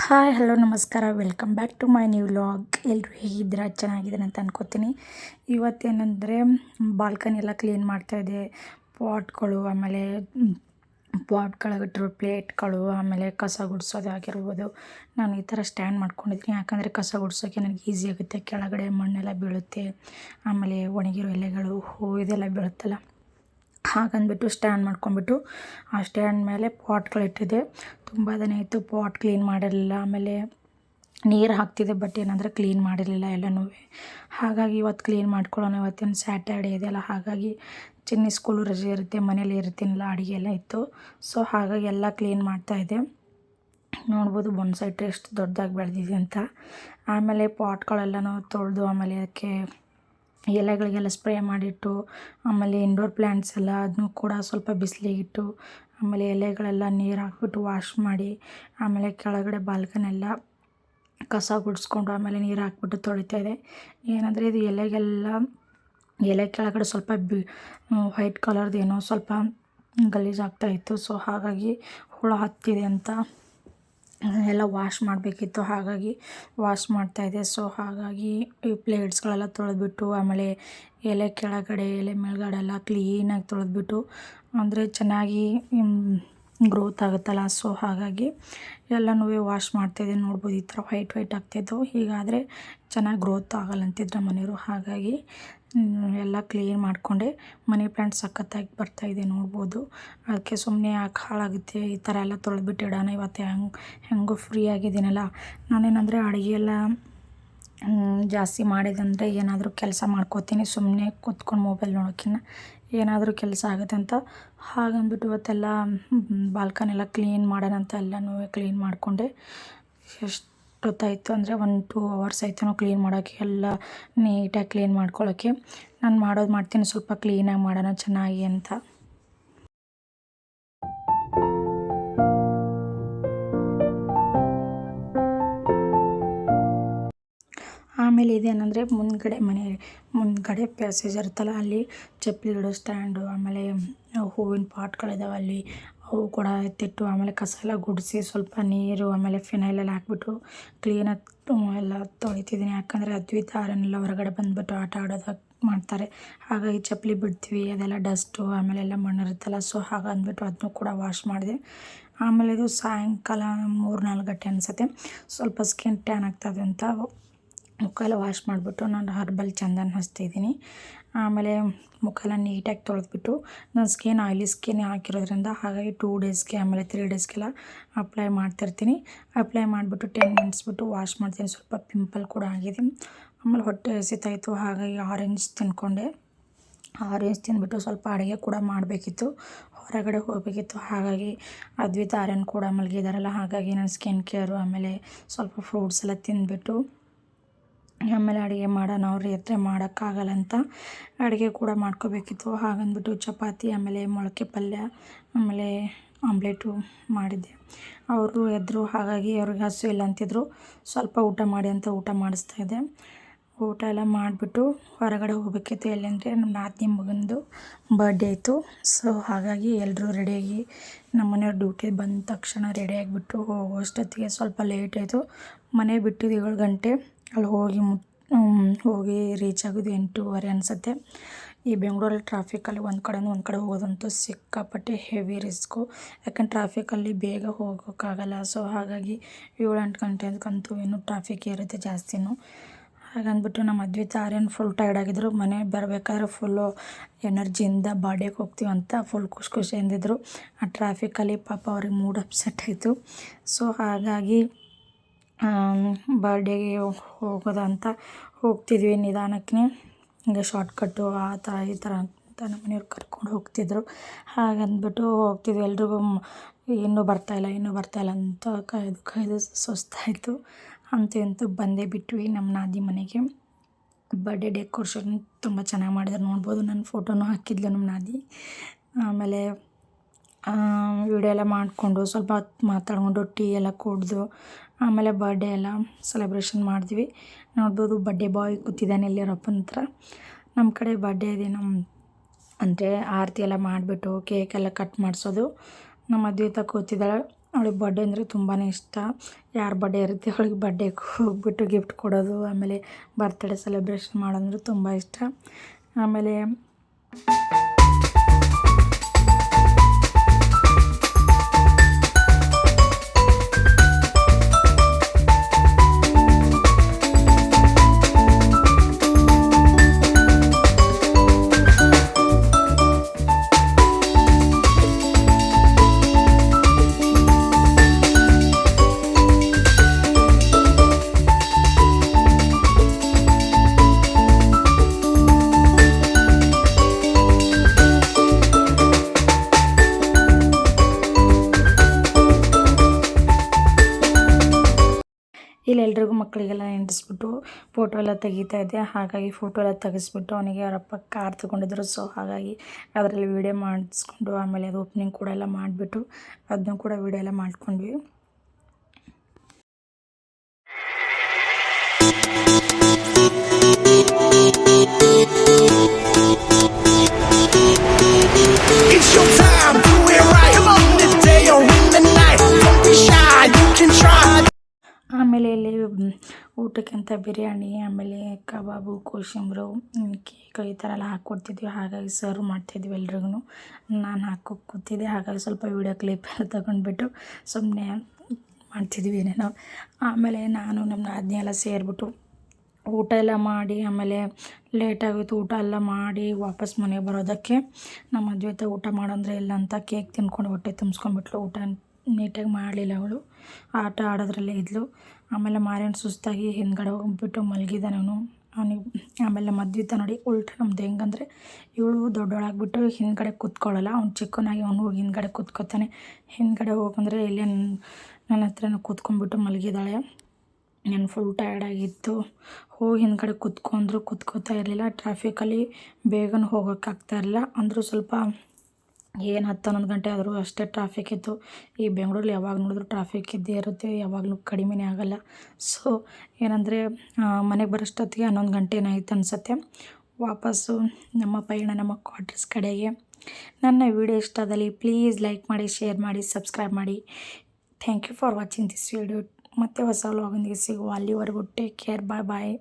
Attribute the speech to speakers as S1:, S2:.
S1: Hi, hello, ನಮಸ್ಕಾರ. Welcome back to my new vlog. ಎಲ್ಲರೂ ಹೇಗಿದ್ದೀರಾ? ಚೆನ್ನಾಗಿದ್ದೀರ ಅಂತ ಅನ್ಕೋತೀನಿ. ಇವತ್ತೇನೆಂದರೆ ಬಾಲ್ಕನಿ ಎಲ್ಲ ಕ್ಲೀನ್ ಮಾಡ್ತಾಯಿದ್ದೆ ಪಾಟ್ಗಳು, ಆಮೇಲೆ ಪಾಟ್ಗಳಾಗಿಟ್ಟಿರೋ ಪ್ಲೇಟ್ಗಳು, ಆಮೇಲೆ ಕಸ ಗುಡಿಸೋದು ಆಗಿರ್ಬೋದು. ನಾನು ಈ ಥರ ಸ್ಟ್ಯಾಂಡ್ ಮಾಡ್ಕೊಂಡಿದ್ದೀನಿ. ಯಾಕಂದರೆ ಕಸ ಗುಡಿಸೋಕೆ ನನಗೆ ಈಸಿ ಆಗುತ್ತೆ. ಕೆಳಗಡೆ ಮಣ್ಣೆಲ್ಲ ಬೀಳುತ್ತೆ. ಆಮೇಲೆ ಒಣಗಿರೋ ಎಲೆಗಳು, ಹೂ, ಇದೆಲ್ಲ ಬೀಳುತ್ತಲ್ಲ. ಹಾಗಂದ್ಬಿಟ್ಟು ಸ್ಟ್ಯಾಂಡ್ ಮಾಡ್ಕೊಂಡ್ಬಿಟ್ಟು ಆ ಸ್ಟ್ಯಾಂಡ್ ಮೇಲೆ ಪಾಟ್ಗಳಿಟ್ಟಿದ್ದೆ ತುಂಬ ದಿನ ಇತ್ತು ಪಾಟ್ ಕ್ಲೀನ್ ಮಾಡಿರಲಿಲ್ಲ. ಆಮೇಲೆ ನೀರು ಹಾಕ್ತಿದ್ದೆ, ಬಟ್ ಏನಂದರೆ ಕ್ಲೀನ್ ಮಾಡಿರಲಿಲ್ಲ ಎಲ್ಲನೂ. ಹಾಗಾಗಿ ಇವತ್ತು ಕ್ಲೀನ್ ಮಾಡ್ಕೊಳ್ಳೋಣ. ಇವತ್ತಿನ ಸ್ಯಾಟರ್ಡೇ ಇದೆಯಲ್ಲ ಹಾಗಾಗಿ ಚಿನ್ನಿ ಸ್ಕೂಲು ರಜೆ ಇರುತ್ತೆ, ಮನೇಲಿ ಇರ್ತೀನಲ್ಲ, ಅಡುಗೆ ಎಲ್ಲ ಇತ್ತು. ಸೊ, ಹಾಗಾಗಿ ಎಲ್ಲ ಕ್ಲೀನ್ ಮಾಡ್ತಾಯಿದ್ದೆ ನೋಡ್ಬೋದು ಬೊನ್ಸೈ ಎಷ್ಟು ದೊಡ್ಡದಾಗಿ ಬೆಳೆದಿದೆ ಅಂತ. ಆಮೇಲೆ ಪಾಟ್ಗಳೆಲ್ಲನೂ ತೊಳೆದು ಆಮೇಲೆ ಅದಕ್ಕೆ ಎಲೆಗಳಿಗೆಲ್ಲ ಸ್ಪ್ರೇ ಮಾಡಿಟ್ಟು, ಆಮೇಲೆ ಇಂಡೋರ್ ಪ್ಲ್ಯಾಂಟ್ಸ್ ಎಲ್ಲ ಅದನ್ನು ಕೂಡ ಸ್ವಲ್ಪ ಬಿಸಿಲಿಗಿಟ್ಟು, ಆಮೇಲೆ ಎಲೆಗಳೆಲ್ಲ ನೀರು ಹಾಕ್ಬಿಟ್ಟು ವಾಶ್ ಮಾಡಿ, ಆಮೇಲೆ ಕೆಳಗಡೆ ಬಾಲ್ಕನೆಲ್ಲ ಕಸ ಗುಡಿಸ್ಕೊಂಡು ಆಮೇಲೆ ನೀರು ಹಾಕ್ಬಿಟ್ಟು ಇದೆ. ಏನಂದರೆ ಇದು ಎಲೆಗೆಲ್ಲ, ಎಲೆ ಕೆಳಗಡೆ ಸ್ವಲ್ಪ ಬಿ ವೈಟ್ ಕಲರ್ದು ಏನೋ ಸ್ವಲ್ಪ ಗಲೀಜಾಗ್ತಾಯಿತ್ತು ಸೊ ಹಾಗಾಗಿ ಹುಳ ಹತ್ತಿದೆ ಅಂತ ಎಲ್ಲ ವಾಶ್ ಮಾಡಬೇಕಿತ್ತು, ಹಾಗಾಗಿ ವಾಶ್ ಮಾಡ್ತಾಯಿದ್ದೆ ಸೊ ಹಾಗಾಗಿ ಈ ಪ್ಲೇಟ್ಸ್ಗಳೆಲ್ಲ ತೊಳೆದ್ಬಿಟ್ಟು, ಆಮೇಲೆ ಎಲೆ ಕೆಳಗಡೆ, ಎಲೆ ಮೇಲ್ಗಡೆ ಎಲ್ಲ ಕ್ಲೀನಾಗಿ ತೊಳೆದ್ಬಿಟ್ಟು, ಅಂದರೆ ಚೆನ್ನಾಗಿ ಗ್ರೋತ್ ಆಗುತ್ತಲ್ಲ. ಸೊ ಹಾಗಾಗಿ ಎಲ್ಲನೂ ವಾಶ್ ಮಾಡ್ತಾಯಿದ್ದೆ ನೋಡ್ಬೋದು ಈ ಥರ ವೈಟ್ ವೈಟ್ ಆಗ್ತಾಯಿತ್ತು ಹೀಗಾದರೆ ಚೆನ್ನಾಗಿ ಗ್ರೋತ್ ಆಗಲ್ಲ ಅಂತಿದ್ರು ಮನೆಯವರು. ಹಾಗಾಗಿ ಎಲ್ಲ ಕ್ಲೀನ್ ಮಾಡಿಕೊಂಡೆ. ಮನಿ ಪ್ಲ್ಯಾಂಟ್ ಸಖತ್ತಾಗಿ ಬರ್ತಾಯಿದೆ ನೋಡ್ಬೋದು. ಅದಕ್ಕೆ ಸುಮ್ಮನೆ ಯಾಕೆ ಹಾಳಾಗುತ್ತೆ? ಈ ಥರ ಎಲ್ಲ ತೊಳೆದ್ಬಿಟ್ಟು ಇಡೋಣ ಇವತ್ತು. ಹೆಂಗೆ, ಹೆಂಗೂ ಫ್ರೀ ಆಗಿದ್ದೀನಲ್ಲ. ನಾನೇನಂದರೆ ಅಡುಗೆ ಎಲ್ಲ ಜಾಸ್ತಿ ಮಾಡಿದಂದರೆ ಏನಾದರೂ ಕೆಲಸ ಮಾಡ್ಕೋತೀನಿ. ಸುಮ್ಮನೆ ಕೂತ್ಕೊಂಡು ಮೊಬೈಲ್ ನೋಡೋಕ್ಕಿಂತ ಏನಾದರೂ ಕೆಲಸ ಆಗುತ್ತೆ ಅಂತ. ಹಾಗಂದ್ಬಿಟ್ಟು ಇವತ್ತೆಲ್ಲ ಬಾಲ್ಕನೆಲ್ಲ ಕ್ಲೀನ್ ಮಾಡೋಣ ಅಂತ ಎಲ್ಲನೂ ಕ್ಲೀನ್ ಮಾಡಿಕೊಂಡೆ. ಎಷ್ಟೊತ್ತಾಯಿತು ಅಂದರೆ ಒನ್ ಟೂ ಅವರ್ಸ್ ಆಯಿತು ಕ್ಲೀನ್ ಮಾಡೋಕ್ಕೆ, ಎಲ್ಲ ನೀಟಾಗಿ ಕ್ಲೀನ್ ಮಾಡ್ಕೊಳ್ಳೋಕ್ಕೆ. ನಾನು ಮಾಡೋದು ಮಾಡ್ತೀನಿ, ಸ್ವಲ್ಪ ಕ್ಲೀನಾಗಿ ಮಾಡೋಣ ಚೆನ್ನಾಗಿ ಅಂತ. ಆಮೇಲೆ ಇದೇನಂದರೆ ಮುಂದ್ಗಡೆ ಮನೆ, ಮುಂದ್ಗಡೆ ಪ್ಯಾಸೇಜ್ ಇರುತ್ತಲ್ಲ ಅಲ್ಲಿ, ಚಪ್ಪಲಿ ಇಡೋ ಸ್ಟ್ಯಾಂಡು ಆಮೇಲೆ ಹೂವಿನ ಪಾಟ್ಗಳಿದಾವೆ ಅಲ್ಲಿ ಅವು ಕೂಡ ಎತ್ತಿಟ್ಟು ಆಮೇಲೆ ಕಸ ಎಲ್ಲ ಗುಡಿಸಿ ಸ್ವಲ್ಪ ನೀರು, ಆಮೇಲೆ ಫಿನೈಲ್ ಎಲ್ಲ ಹಾಕ್ಬಿಟ್ಟು ಕ್ಲೀನಾಗಿ ಎಲ್ಲ ತೊಳಿತಿದ್ದೀನಿ. ಯಾಕಂದರೆ ಅದ್ವಿ ಆರನ್ನೆಲ್ಲ ಹೊರಗಡೆ ಬಂದುಬಿಟ್ಟು ಆಟ ಆಡೋದು ಮಾಡ್ತಾರೆ. ಹಾಗಾಗಿ ಚಪ್ಪಲಿ ಬಿಡ್ತೀವಿ, ಅದೆಲ್ಲ ಡಸ್ಟು ಆಮೇಲೆ ಎಲ್ಲ ಮಣ್ಣು ಇರುತ್ತಲ್ಲ ಸೊ ಹಾಗಂದ್ಬಿಟ್ಟು ಅದನ್ನು ಕೂಡ ವಾಶ್ ಮಾಡಿದೆ. ಆಮೇಲೆ ಇದು ಸಾಯಂಕಾಲ ಮೂರು ನಾಲ್ಕು ಗಂಟೆ ಅನಿಸುತ್ತೆ. ಸ್ವಲ್ಪ ಸ್ಕಿನ್ ಟ್ಯಾನ್ ಆಗ್ತದೆ ಅಂತ ಮುಖ ವಾಶ್ ಮಾಡಿಬಿಟ್ಟು ನಾನು ಹರ್ಬಲ್ ಚಂದನ್ ಹಚ್ತಿದ್ದೀನಿ ಆಮೇಲೆ ಮುಖ ನೀಟಾಗಿ ತೊಳೆದ್ಬಿಟ್ಟು ನನ್ನ ಸ್ಕಿನ್ ಆಯಿಲಿ ಸ್ಕಿನ್ ಹಾಕಿರೋದ್ರಿಂದ ಹಾಗಾಗಿ ಟೂ ಡೇಸ್ಗೆ ಆಮೇಲೆ ತ್ರೀ ಡೇಸ್ಗೆಲ್ಲ ಅಪ್ಲೈ ಮಾಡ್ತಿರ್ತೀನಿ ಅಪ್ಲೈ ಮಾಡಿಬಿಟ್ಟು ಟೆನ್ ಮಿನಿಟ್ಸ್ ಬಿಟ್ಟು ವಾಶ್ ಮಾಡ್ತೀನಿ. ಸ್ವಲ್ಪ ಪಿಂಪಲ್ ಕೂಡ ಆಗಿದೆ. ಆಮೇಲೆ ಹೊಟ್ಟೆ ಹಸಿತಾಯಿತು ಹಾಗಾಗಿ ಆರೆಂಜ್ ತಿನ್ಕೊಂಡೆ. ಆರೆಂಜ್ ತಿಂದ್ಬಿಟ್ಟು ಸ್ವಲ್ಪ ಅಡುಗೆ ಕೂಡ ಮಾಡಬೇಕಿತ್ತು. ಹೊರಗಡೆ ಹೋಗಬೇಕಿತ್ತು, ಹಾಗಾಗಿ ಅದ್ವಿತ ಆರ್ಯನ್ ಕೂಡ ಮಲಗಿದಾರಲ್ಲ, ಹಾಗಾಗಿ ನನ್ನ ಸ್ಕಿನ್ ಕೇರು ಆಮೇಲೆ ಸ್ವಲ್ಪ ಫ್ರೂಟ್ಸ್ ಎಲ್ಲ ತಿಂದ್ಬಿಟ್ಟು ಆಮೇಲೆ ಅಡುಗೆ ಮಾಡೋಣ, ಅವ್ರು ಎದ್ರೆ ಮಾಡೋಕ್ಕಾಗಲ್ಲ ಅಂತ ಅಡುಗೆ ಕೂಡ ಮಾಡ್ಕೋಬೇಕಿತ್ತು. ಹಾಗಂದ್ಬಿಟ್ಟು ಚಪಾತಿ, ಆಮೇಲೆ ಮೊಳಕೆ ಪಲ್ಯ, ಆಮೇಲೆ ಆಮ್ಲೆಟು ಮಾಡಿದ್ದೆ. ಅವರು ಎದ್ರು, ಹಾಗಾಗಿ ಅವ್ರಿಗೆ ಹಸು ಇಲ್ಲ ಅಂತಿದ್ರು. ಸ್ವಲ್ಪ ಊಟ ಮಾಡಿ ಅಂತ ಊಟ ಮಾಡಿಸ್ತಾಯಿದ್ದೆ ಊಟ ಎಲ್ಲ ಮಾಡಿಬಿಟ್ಟು ಹೊರಗಡೆ ಹೋಗಬೇಕಿತ್ತು ಎಲ್ಲೆಂದರೆ ನಮ್ಮ ನಾತಿ ಮಗಂದು ಬರ್ಡೇ ಇತ್ತು ಸೊ ಹಾಗಾಗಿ ಎಲ್ಲರೂ ರೆಡಿಯಾಗಿ ನಮ್ಮ ಮನೆಯವ್ರು ಡ್ಯೂಟಿ ಬಂದ ತಕ್ಷಣ ರೆಡಿಯಾಗಿಬಿಟ್ಟು ಹೋಗೋಷ್ಟೊತ್ತಿಗೆ ಸ್ವಲ್ಪ ಲೇಟ್ ಆಯಿತು. ಮನೆ ಬಿಟ್ಟಿದ್ದು ಏಳು ಗಂಟೆ. ಅಲ್ಲಿ ಹೋಗಿ ಮುಟ್ ಹೋಗಿ ರೀಚ್ ಆಗೋದು ಎಂಟೂವರೆ ಅನಿಸುತ್ತೆ. ಈ ಬೆಂಗಳೂರಲ್ಲಿ ಟ್ರಾಫಿಕಲ್ಲಿ ಒಂದು ಕಡೆಯಿಂದ ಒಂದು ಕಡೆ ಹೋಗೋದಂತೂ ಸಿಕ್ಕಾಪಟ್ಟೆ ಹೆವಿ ರಿಸ್ಕು ಯಾಕಂದ್ರೆ ಟ್ರಾಫಿಕಲ್ಲಿ ಬೇಗ ಹೋಗೋಕ್ಕಾಗಲ್ಲ. ಸೊ ಹಾಗಾಗಿ ಏಳು ಎಂಟು ಗಂಟೆಗಂತೂ ಇನ್ನೂ ಟ್ರಾಫಿಕ್ ಇರುತ್ತೆ ಜಾಸ್ತಿನೂ. ಹಾಗಂದ್ಬಿಟ್ಟು ನಮ್ಮ ಅದ್ವಿತ ಆರ್ಯನ್ ಫುಲ್ ಟೈರ್ಡ್ ಆಗಿದ್ರು. ಮನೆ ಬರಬೇಕಾದ್ರೆ ಫುಲ್ಲು ಎನರ್ಜಿಯಿಂದ ಬಾಡಿಗೆ ಹೋಗ್ತೀವಿ ಅಂತ ಫುಲ್ ಖುಷಿ ಖುಷಿಯಿಂದಿದ್ರು ಆ ಟ್ರಾಫಿಕಲ್ಲಿ ಪಾಪ ಅವ್ರಿಗೆ ಮೂಡ್ ಅಪ್ಸೆಟ್ ಆಯಿತು. ಸೊ ಹಾಗಾಗಿ ಬರ್ಡೇಗೆ ಹೋಗೋದಂತ ಹೋಗ್ತಿದ್ವಿ ನಿಧಾನಕ್ಕೆ ಹಿಂಗೆ ಶಾರ್ಟ್ಕಟ್ಟು ಆ ಥರ ಈ ಥರ ಅಂತ ನಮ್ಮ ಮನೆಯವ್ರು ಕರ್ಕೊಂಡು ಹೋಗ್ತಿದ್ರು. ಹಾಗಂದ್ಬಿಟ್ಟು ಹೋಗ್ತಿದ್ವಿ. ಎಲ್ರಿಗೂ ಇನ್ನೂ ಬರ್ತಾಯಿಲ್ಲ ಇನ್ನೂ ಬರ್ತಾಯಿಲ್ಲ ಅಂತ ಕಾಯ್ದು ಕಾಯ್ದು ಸುಸ್ತಾಯಿತು ಅಂತೂ ಇಂತೂ ಬಂದೇ ಬಿಟ್ವಿ ನಮ್ಮ ನಾದಿ ಮನೆಗೆ. ಬರ್ಡೇ ಡೆಕೋರೇಷನ್ ತುಂಬ ಚೆನ್ನಾಗಿ ಮಾಡಿದ್ರು. ನೋಡ್ಬೋದು, ನನ್ನ ಫೋಟೋನೂ ಹಾಕಿದ್ಲು ನಮ್ಮ ನಾದಿ. ಆಮೇಲೆ ವಿಡಿಯೋ ಎಲ್ಲ ಮಾಡಿಕೊಂಡು ಸ್ವಲ್ಪ ಹೊತ್ತು ಮಾತಾಡ್ಕೊಂಡು ಟೀ ಎಲ್ಲ ಕುಡಿದು ಆಮೇಲೆ ಬರ್ಡೇ ಎಲ್ಲ ಸೆಲೆಬ್ರೇಷನ್ ಮಾಡಿದ್ವಿ. ನೋಡ್ಬೋದು ಬರ್ಡೇ ಬಾಯ್ ಕೂತಿದ್ದಾನೆ ಅಪ್ಪನ ಹತ್ರ. ನಮ್ಮ ಕಡೆ ಬರ್ಡೇ ನಮ್ಮ ಅಂದರೆ ಆರತಿ ಎಲ್ಲ ಮಾಡಿಬಿಟ್ಟು ಕೇಕೆಲ್ಲ ಕಟ್ ಮಾಡಿಸೋದು. ನಮ್ಮ ಅದ್ವಿತ ಕೂತಿದ್ದಾಳೆ. ಅವಳಿಗೆ ಬರ್ಡೇ ಅಂದರೆ ತುಂಬಾ ಇಷ್ಟ. ಯಾರು ಬರ್ಡೇ ಇರುತ್ತೆ ಅವಳಿಗೆ ಬರ್ಡೇಗೆ ಹೋಗ್ಬಿಟ್ಟು ಗಿಫ್ಟ್ ಕೊಡೋದು. ಆಮೇಲೆ ಬರ್ತ್ಡೇ ಸೆಲೆಬ್ರೇಷನ್ ಮಾಡೋದಂದ್ರೆ ತುಂಬ ಇಷ್ಟ. ಆಮೇಲೆ ಇಲ್ಲಿ ಎಲ್ರಿಗೂ ಮಕ್ಕಳಿಗೆಲ್ಲ ನಿಂದಿಸ್ಬಿಟ್ಟು ಫೋಟೋ ಎಲ್ಲ ತೆಗಿತಾ ಇದ್ದೆ. ಹಾಗಾಗಿ ಫೋಟೋ ಎಲ್ಲ ತೆಗೆಸ್ಬಿಟ್ಟು ಅವನಿಗೆ ಅವರಪ್ಪ ಕಾರ್ ತೊಗೊಂಡಿದ್ರು. ಸೊ ಹಾಗಾಗಿ ಅದರಲ್ಲಿ ವೀಡಿಯೋ ಮಾಡಿಸ್ಕೊಂಡು ಆಮೇಲೆ ಅದು ಓಪನಿಂಗ್ ಕೂಡ ಎಲ್ಲ ಮಾಡಿಬಿಟ್ಟು ಅದನ್ನು ಕೂಡ ವೀಡಿಯೋ ಎಲ್ಲ ಮಾಡ್ಕೊಂಡ್ವಿ. ಊಟಕ್ಕಿಂತ ಬಿರಿಯಾನಿ, ಆಮೇಲೆ ಕಬಾಬು, ಕೋಶಂಬರು ಕೇಕ್ ಈ ಥರ ಎಲ್ಲ ಹಾಕ್ಕೊಡ್ತಿದ್ವಿ. ಹಾಗಾಗಿ ಸರ್ವ್ ಮಾಡ್ತಿದ್ವಿ ಎಲ್ರಿಗೂ ನಾನು ಹಾಕೋ ಕೂತಿದ್ದೆ. ಹಾಗಾಗಿ ಸ್ವಲ್ಪ ವೀಡಿಯೋ ಕ್ಲಿಪ್ ಎಲ್ಲ ತಗೊಂಡ್ಬಿಟ್ಟು ಸುಮ್ಮನೆ ಮಾಡ್ತಿದ್ವಿ ಏನೇನೋ. ಆಮೇಲೆ ನಾನು ನಮ್ಮ ನಾದಿನಿ ಎಲ್ಲ ಸೇರಿಬಿಟ್ಟು ಊಟ ಎಲ್ಲ ಮಾಡಿ, ಆಮೇಲೆ ಲೇಟಾಗಿತ್ತು ಊಟ ಎಲ್ಲ ಮಾಡಿ ವಾಪಸ್ ಮನೆಗೆ ಬರೋದಕ್ಕೆ ನಮ್ಮ ಮದುವೆ ಊಟ ಮಾಡೋಂದ್ರೆ ಇಲ್ಲ ಅಂತ ಕೇಕ್ ತಿನ್ಕೊಂಡು ಹೊಟ್ಟೆ ತುಂಬಿಸ್ಕೊಂಡ್ಬಿಟ್ಲು. ಊಟ ನೀಟಾಗಿ ಮಾಡಲಿಲ್ಲ ಅವಳು. ಆಟ ಆಡೋದ್ರಲ್ಲೇ ಇದ್ಲು. ಆಮೇಲೆ ಮಾರೇನು ಸುಸ್ತಾಗಿ ಹಿಂದ್ಗಡೆ ಹೋಗ್ಬಿಟ್ಟು ಮಲಗಿದ ನಾನು ಅವನಿಗೆ ಆಮೇಲೆ ಮದ್ವಿದ್ದ ನೋಡಿ, ಉಲ್ಟ ನಮ್ದು ಹೆಂಗಂದ್ರೆ ಇವಳು ದೊಡ್ಡವಳಾಗ್ಬಿಟ್ಟು ಹಿಂದ್ಗಡೆ ಕೂತ್ಕೊಳ್ಳಲ್ಲ. ಅವ್ನು ಚಿಕ್ಕನಾಗಿ ಅವನು ಹೋಗಿ ಹಿಂದ್ಗಡೆ ಕೂತ್ಕೋತಾನೆ. ಹಿಂದ್ಗಡೆ ಹೋಗಂದ್ರೆ ಇಲ್ಲೇ ನನ್ನ ನನ್ನ ಹತ್ರನೇ ಕೂತ್ಕೊಂಡ್ಬಿಟ್ಟು ಮಲಗಿದಾಳೆ. ನಾನು ಫುಲ್ ಟಯರ್ಡಾಗಿತ್ತು ಹೋಗಿ ಹಿಂದ್ಗಡೆ ಕೂತ್ಕೊಂಡ್ರು, ಕೂತ್ಕೋತಾ ಇರಲಿಲ್ಲ. ಟ್ರಾಫಿಕಲ್ಲಿ ಬೇಗನೆ ಹೋಗೋಕ್ಕಾಗ್ತಾ ಇರಲಿಲ್ಲ. ಅಂದರೂ ಸ್ವಲ್ಪ ಏನು ಹತ್ತು ಹನ್ನೊಂದು ಗಂಟೆ ಆದರೂ ಅಷ್ಟೇ ಟ್ರಾಫಿಕ್ ಇತ್ತು. ಈ ಬೆಂಗಳೂರಲ್ಲಿ ಯಾವಾಗ ನೋಡಿದ್ರು ಟ್ರಾಫಿಕ್ ಇದ್ದೇ ಇರುತ್ತೆ, ಯಾವಾಗಲೂ ಕಡಿಮೆನೇ ಆಗಲ್ಲ. ಸೊ ಏನಂದರೆ ಮನೆಗೆ ಬರೋಷ್ಟೊತ್ತಿಗೆ ಹನ್ನೊಂದು ಗಂಟೆನೇ ಆಯ್ತು ಅನಿಸುತ್ತೆ. ವಾಪಸ್ಸು ನಮ್ಮ ಪಯಣ ನಮ್ಮ ಕ್ವಾರ್ಟರ್ಸ್ ಕಡೆಗೆ. ನನ್ನ ವಿಡಿಯೋ ಇಷ್ಟ ಆದಲ್ಲಿ ಪ್ಲೀಸ್ ಲೈಕ್ ಮಾಡಿ ಶೇರ್ ಮಾಡಿ ಸಬ್ಸ್ಕ್ರೈಬ್ ಮಾಡಿ. Thank you for watching this video ಮತ್ತೆ ಹೊಸ ವ್ಲಾಗೊಂದಿಗೆ ಸಿಗುವ ಅಲ್ಲಿವರೆಗೂ ಟೇಕ್ ಕೇರ್ ಬಾಯ್ ಬಾಯ್